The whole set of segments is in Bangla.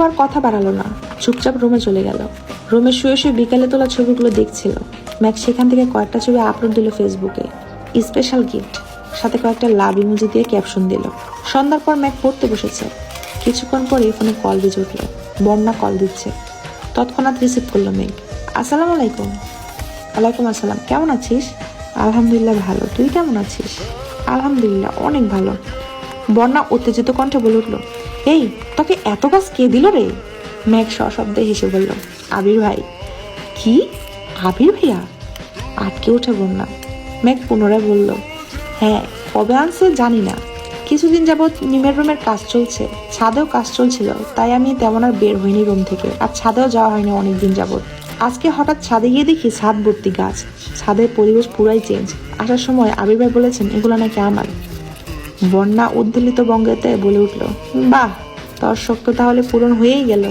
আর কথা বাড়ালো না। চুপচাপ রুমে চলে গেল। রুমে শুয়ে শুয়ে বিকালে তোলা ছবিগুলো দেখছিল। ম্যাক সেখান থেকে কয়েকটা ছবি আপলোড দিল ফেসবুকে। Special gift. সাথে কয়েকটা লাভ ইমোজি দিয়ে ক্যাপশন দিল। সন্ধ্যার পর ম্যাক পড়তে বসেছে। কিছুক্ষণ পরে ফোনে কল বেজে উঠল। বন্যা কল দিচ্ছে। তৎক্ষণাৎ রিসিভ করল মেঘ আসসালামু আলাইকুম। ওয়ালাইকুম আসসালাম। কেমন আছিস? আলহামদুলিল্লাহ ভালো। তুই কেমন আছিস? আলহামদুলিল্লাহ, অনেক ভালো। বন্যা উত্তেজিত কণ্ঠে বলে উঠল এই, তোকে এত গাছ কে দিল রে? মেঘ সশব্দে হেসে বলল, আবির ভাই। কি? আবির ভাইয়া? আটকে উঠে বন্যা মেঘ পুনরায় বলল হ্যাঁ কবে আনছে জানি না। কিছুদিন যাবৎ নিমের রুমের কাজ চলছে। ছাদেও কাজ চলছিল, তাই আমি তেমন আর বের হইনি রুম থেকে। আর ছাদেও যাওয়া হয়নি অনেকদিন যাবৎ। আজকে হঠাৎ ছাদে গিয়ে দেখি ছাদ ভর্তি গাছ। ছাদের পরিবেশ পুরাই চেঞ্জ আসার সময় আবির ভাই বলেছেন, এগুলো নাকি আমার। বন্যা উদ্দোলিত বঙ্গেতে বলে উঠল, বাহ, তোর শখ তো তাহলে পূরণ হয়েই গেল।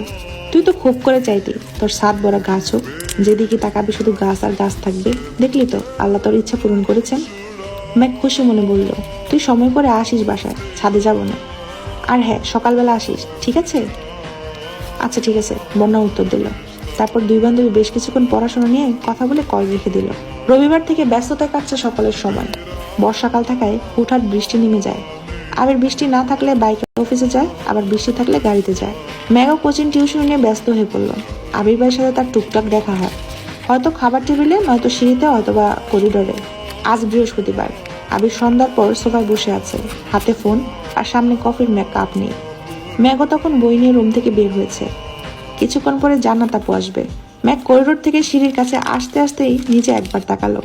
তুই তো খুব করে চাইতি, তোর সাত বড় গাছ হোক। যেদিকে তাকাবি শুধু গাছ আর গাছ থাকবে। দেখলি তো, আল্লাহ তোর ইচ্ছা পূরণ করেছেন? ম্যাক খুশি মনে বলল, তুই সময় করে আসিস বাসায়, ছাদে যাব না। আর হ্যাঁ সকালবেলা আসিস, ঠিক আছে? আচ্ছা ঠিক আছে, বন্যা উত্তর দিল। তারপর দুই বান্ধবী বেশ কিছুক্ষণ পড়াশোনা নিয়ে কথা বলে কল রেখে দিল। রবিবার থেকে ব্যস্ততায় কাটছে সকলের সময়। বর্ষাকাল থাকায় হুটহাট বৃষ্টি নেমে যায়। আবার বৃষ্টি না থাকলে বাইকে অফিসে যায়, আবার বৃষ্টি থাকলে গাড়িতে যায়। ম্যাগও কোচিং টিউশন নিয়ে ব্যস্ত হয়ে পড়ল। আবির ভাইয়ের সাথে তার টুকটাক দেখা হয়। হয়তো খাবার টেবিলে, নয়তো সিঁড়িতে হয়তো বা করিডোরে। আজ বৃহস্পতিবার। আবির সন্ধ্যার পর সোফায় বসে আছে। হাতে ফোন আর সামনে কফির ম্যাক কাপ নেই। ম্যাগও তখন বই নিয়ে রুম থেকে বের হয়েছে। কিছুক্ষণ পরে জান্নাত আপু আসবে। ম্যাক করিডোর থেকে সিঁড়ির কাছে আসতে আসতেই নিজে একবার তাকালো।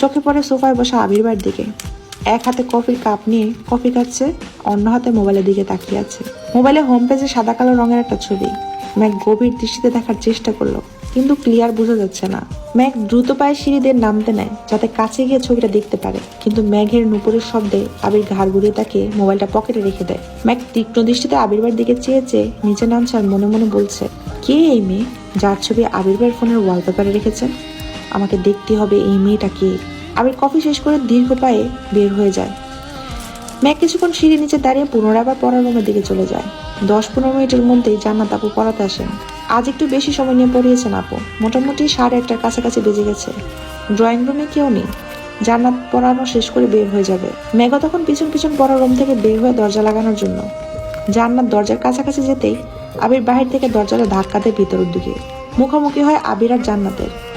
চোখে পড়ে সোফায় বসা আবির্বার দিকে। এক হাতে কফির কাপ নিয়ে কফি খাচ্ছে, অন্য হাতে মোবাইলের দিকে তাকিয়ে আছে। মোবাইলে হোম পেজে সাদা কালো রঙের একটা ছবি। ম্যাক গভীর দৃষ্টিতে দেখার চেষ্টা করল, কিন্তু ক্লিয়ার বোঝা যাচ্ছে না। ম্যাক দ্রুত পায়ে সিঁড়ি দিয়ে নামতে নেয়, যাতে কাছে গিয়ে ছবিটা দেখতে পারে। কিন্তু ম্যাঘের নুপুরের শব্দে আবির ঘাড় ঘুরিয়ে তাকে মোবাইলটা পকেটে রেখে দেয়। ম্যাক তীক্ষ্ণ দৃষ্টিতে আবির্বার দিকে চেয়ে চেয়ে নিচে নামছে আর মনে মনে বলছে, কে এই মেয়ে যার ছবি আবির্বার ফোনের ওয়ালপেপারে রেখেছেন? আমাকে দেখতে হবে এই মেয়েটা কে? কফি শেষ করে দীর্ঘ পায়ে বের হয়ে যায় ম্যাক কিছুক্ষণ সিঁড়ি নিচে দাঁড়িয়ে পুনরায় আবার পড়ার রুমের দিকে চলে যায়। দশ পনেরো মিনিটের মধ্যেই জান্নাত আপু পড়াতে আসেন। আজ একটু বেশি সময় নিয়ে পড়িয়েছেন আপু। মোটামুটি সাড়ে একটার কাছাকাছি বেজে গেছে। ড্রয়িং রুমে কেউ নেই। জান্নাত পড়ানো শেষ করে বের হয়ে যাবে। মেঘা তখন পিছন পিছন পড়ার রুম থেকে বের হয়ে দরজা লাগানোর জন্য। জান্নাত দরজার কাছাকাছি যেতেই আবির বাহির থেকে দরজাটা ধাক্কা দেয় ভিতরের দিকে। মুখোমুখি হয় আবির আর জান্নাতের।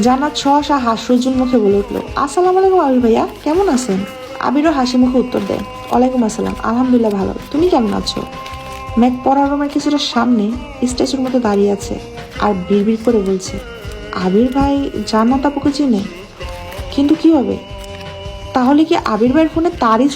জান্নাত সহসা হাস্যজ্জ্বল মুখে বলে উঠল, আসসালামু আলাইকুম আবির ভাইয়া, কেমন আছেন? আবিরও হাসি মুখে উত্তর দেয়, ওয়ালাইকুম আসসালাম, আলহামদুলিল্লাহ ভালো, তুমি কেমন আছো? ম্যাক পড়ার রুমের কিছুটা সামনে স্ট্যাচুর মতো দাঁড়িয়ে আছে আর বিড়বিড় করে বলছে, আবির ভাই, জান্নাত আপুকে চিনে? কিন্তু কি হবে? তাহলে কি আবির ভাইয়ের ফোনে তারই